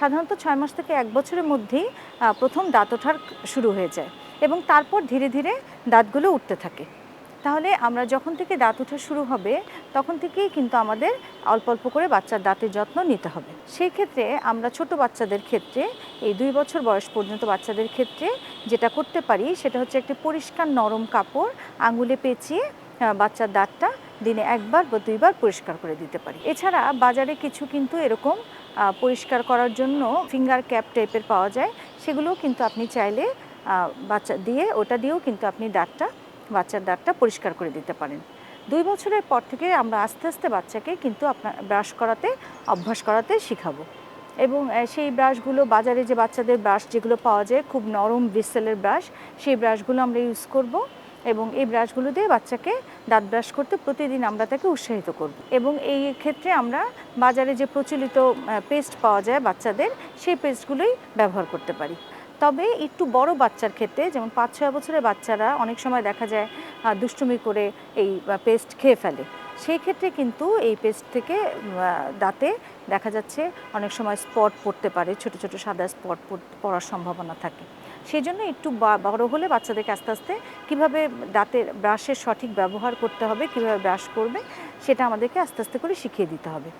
সাধারণত ছয় মাস থেকে এক বছরের মধ্যেই প্রথম দাঁত ওঠার শুরু হয়ে যায় এবং তারপর ধীরে ধীরে দাঁতগুলো উঠতে থাকে। তাহলে আমরা যখন থেকে দাঁত ওঠা শুরু হবে, তখন থেকেই কিন্তু আমাদের অল্প অল্প করে বাচ্চার দাঁতের যত্ন নিতে হবে। সেই ক্ষেত্রে আমরা ছোট বাচ্চাদের ক্ষেত্রে, এই দুই বছর বয়স পর্যন্ত বাচ্চাদের ক্ষেত্রে যেটা করতে পারি, সেটা হচ্ছে একটি পরিষ্কার নরম কাপড় আঙুলে পেঁচিয়ে বাচ্চার দাঁতটা দিনে একবার বা দুইবার পরিষ্কার করে দিতে পারি। এছাড়া বাজারে কিছু কিন্তু এরকম পরিষ্কার করার জন্য ফিঙ্গার ক্যাপ টাইপের পাওয়া যায়। সেগুলোও কিন্তু আপনি চাইলে বাচ্চা দিয়ে, ওটা দিয়েও কিন্তু আপনি দাঁতটা, বাচ্চার দাঁতটা পরিষ্কার করে দিতে পারেন। দুই বছরের পর থেকে আমরা আস্তে আস্তে বাচ্চাকে কিন্তু আপনার ব্রাশ করাতে, অভ্যাস করাতে শিখাবো। এবং সেই ব্রাশগুলো বাজারে যে বাচ্চাদের ব্রাশ যেগুলো পাওয়া যায়, খুব নরম ব্রিসেলের ব্রাশ সেই ব্রাশগুলো আমরা ইউজ করব। এবং এই ব্রাশগুলো দিয়ে বাচ্চাকে দাঁত ব্রাশ করতে প্রতিদিন আমরা তাকে উৎসাহিত করব। এবং এই ক্ষেত্রে আমরা বাজারে যে প্রচলিত পেস্ট পাওয়া যায় বাচ্চাদের, সেই পেস্টগুলোই ব্যবহার করতে পারি। তবে একটু বড় বাচ্চার ক্ষেত্রে, যেমন পাঁচ ছয় বছরের বাচ্চারা অনেক সময় দেখা যায় দুষ্টুমি করে এই পেস্ট খেয়ে ফেলে। সেই ক্ষেত্রে কিন্তু এই পেস্ট থেকে দাঁতে দেখা যাচ্ছে অনেক সময় স্পট পড়তে পারে, ছোট ছোট সাদা স্পট পড়ার সম্ভাবনা থাকে। সেই জন্য একটু বড় হলে বাচ্চাদেরকে আস্তে আস্তে কীভাবে দাঁতের ব্রাশের সঠিক ব্যবহার করতে হবে, কীভাবে ব্রাশ করবে, সেটা আমাদেরকে আস্তে আস্তে করে শিখিয়ে দিতে হবে।